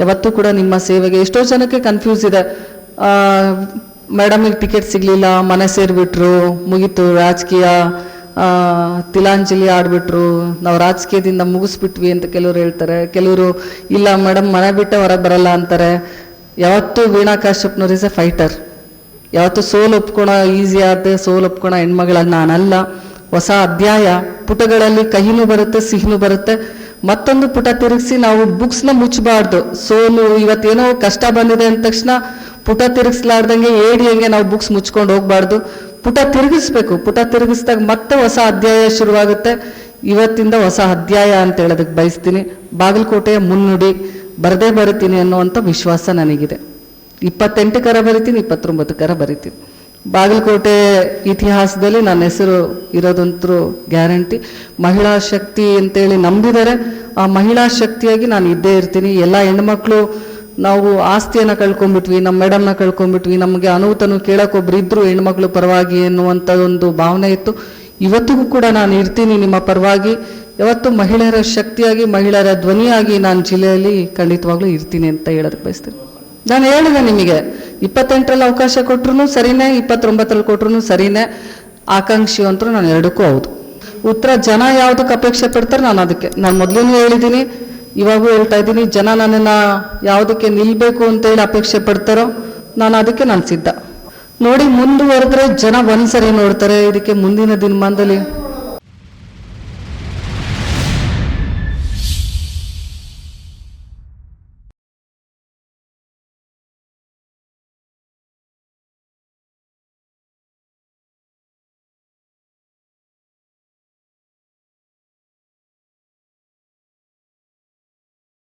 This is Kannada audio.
ಯಾವತ್ತೂ ಕೂಡ ನಿಮ್ಮ ಸೇವೆಗೆ ಎಷ್ಟೋ ಜನಕ್ಕೆ ಕನ್ಫ್ಯೂಸ್ ಇದೆ. ಮೇಡಮಿಗೆ ಟಿಕೆಟ್ ಸಿಗಲಿಲ್ಲ, ಮನೆ ಸೇರಿಬಿಟ್ರು, ಮುಗಿತು, ರಾಜಕೀಯ ತಿಲಾಂಜಲಿ ಆಡಿಬಿಟ್ರು, ನಾವು ರಾಜಕೀಯದಿಂದ ಮುಗಿಸ್ಬಿಟ್ವಿ ಅಂತ ಕೆಲವರು ಹೇಳ್ತಾರೆ. ಕೆಲವರು, ಇಲ್ಲ ಮೇಡಮ್ ಮನೆ ಬಿಟ್ಟೆ ಹೊರಗೆ ಬರಲ್ಲ ಅಂತಾರೆ. ಯಾವತ್ತೂ ವೀಣಾ ಕಾಶ್ಯಪ್ನವ್ರು ಇಸ್ ಎ ಫೈಟರ್ ಯಾವತ್ತೂ ಸೋಲು ಒಪ್ಕೊಳೋ ಈಸಿ ಆದ ಸೋಲು ಒಪ್ಕೊಳೋ ಹೆಣ್ಮಗಳನ್ನ ನಾನಲ್ಲ. ಹೊಸ ಅಧ್ಯಾಯ, ಪುಟಗಳಲ್ಲಿ ಕಹಿನೂ ಬರುತ್ತೆ, ಸಿಹಿನೂ ಬರುತ್ತೆ. ಮತ್ತೊಂದು ಪುಟ ತಿರುಗಿಸಿ ನಾವು ಬುಕ್ಸ್ನ ಮುಚ್ಚಬಾರ್ದು. ಸೋಲು ಇವತ್ತೇನೋ ಕಷ್ಟ ಬಂದಿದೆ ಅಂದ ತಕ್ಷಣ ಪುಟ ತಿರುಗಿಸ್ಲಾರ್ದಂಗೆ ಏಡಿ ಹಂಗೆ ನಾವು ಬುಕ್ಸ್ ಮುಚ್ಕೊಂಡು ಹೋಗ್ಬಾರ್ದು. ಪುಟ ತಿರುಗಿಸ್ಬೇಕು. ಪುಟ ತಿರುಗಿಸಿದಾಗ ಮತ್ತೆ ಹೊಸ ಅಧ್ಯಾಯ ಶುರುವಾಗುತ್ತೆ. ಇವತ್ತಿಂದ ಹೊಸ ಅಧ್ಯಾಯ ಅಂತ ಹೇಳೋದಕ್ಕೆ ಬಯಸ್ತೀನಿ. ಬಾಗಲಕೋಟೆಯ ಮುನ್ನುಡಿ, ಬರದೇ ಬರುತ್ತೀನಿ ಅನ್ನುವಂಥ ವಿಶ್ವಾಸ ನನಗಿದೆ. ಇಪ್ಪತ್ತೆಂಟು ಕರ ಬರಿತೀನಿ, ಇಪ್ಪತ್ತೊಂಬತ್ತು ಕರ ಬರಿತೀನಿ. ಬಾಗಲಕೋಟೆ ಇತಿಹಾಸದಲ್ಲಿ ನನ್ನ ಹೆಸರು ಇರೋದಂತರೂ ಗ್ಯಾರಂಟಿ. ಮಹಿಳಾ ಶಕ್ತಿ ಅಂತೇಳಿ ನಂಬಿದರೆ ಆ ಮಹಿಳಾ ಶಕ್ತಿಯಾಗಿ ನಾನು ಇದ್ದೇ ಇರ್ತೀನಿ. ಎಲ್ಲ ಹೆಣ್ಮಕ್ಳು ನಾವು ಆಸ್ತಿಯನ್ನು ಕಳ್ಕೊಂಡ್ಬಿಟ್ವಿ, ನಮ್ಮ ಮೇಡಮ್ನ ಕಳ್ಕೊಂಡ್ಬಿಟ್ವಿ, ನಮಗೆ ಅನುತನು ಕೇಳೋಕ್ಕೊಬ್ರು ಇದ್ರು ಹೆಣ್ಮಕ್ಳು ಪರವಾಗಿ ಎನ್ನುವಂಥ ಒಂದು ಭಾವನೆ ಇತ್ತು. ಇವತ್ತಿಗೂ ಕೂಡ ನಾನು ಇರ್ತೀನಿ ನಿಮ್ಮ ಪರವಾಗಿ. ಯಾವತ್ತು ಮಹಿಳೆಯರ ಶಕ್ತಿಯಾಗಿ, ಮಹಿಳೆಯರ ಧ್ವನಿಯಾಗಿ ನಾನು ಜಿಲ್ಲೆಯಲ್ಲಿ ಖಂಡಿತವಾಗ್ಲೂ ಇರ್ತೀನಿ ಅಂತ ಹೇಳೋದಕ್ಕೆ ಬಯಸ್ತೀನಿ. ನಾನು ಹೇಳಿದೆ ನಿಮಗೆ, ಇಪ್ಪತ್ತೆಂಟರಲ್ಲಿ ಅವಕಾಶ ಕೊಟ್ರು ಸರಿನೇ, ಇಪ್ಪತ್ತೊಂಬತ್ತರಲ್ಲಿ ಕೊಟ್ರು ಸರಿನೇ, ಆಕಾಂಕ್ಷಿ ಅಂತೂ ನಾನು ಎರಡಕ್ಕೂ ಹೌದು. ಉತ್ತರ ಜನ ಯಾವುದಕ್ಕೆ ಅಪೇಕ್ಷೆ ಪಡ್ತಾರೆ ನಾನು ಅದಕ್ಕೆ, ನಾನು ಮೊದಲೂ ಹೇಳಿದ್ದೀನಿ, ಇವಾಗೂ ಹೇಳ್ತಾ ಇದ್ದೀನಿ, ಜನ ನನ್ನನ್ನು ಯಾವುದಕ್ಕೆ ನಿಲ್ಲಬೇಕು ಅಂತೇಳಿ ಅಪೇಕ್ಷೆ ಪಡ್ತಾರೋ, ನಾನು ಅದಕ್ಕೆ ನಾನು ಸಿದ್ಧ. ನೋಡಿ, ಮುಂದುವರೆದ್ರೆ ಜನ ಒಂದ್ಸರಿ ನೋಡ್ತಾರೆ, ಇದಕ್ಕೆ ಮುಂದಿನ ದಿನಮಾನದಲ್ಲಿ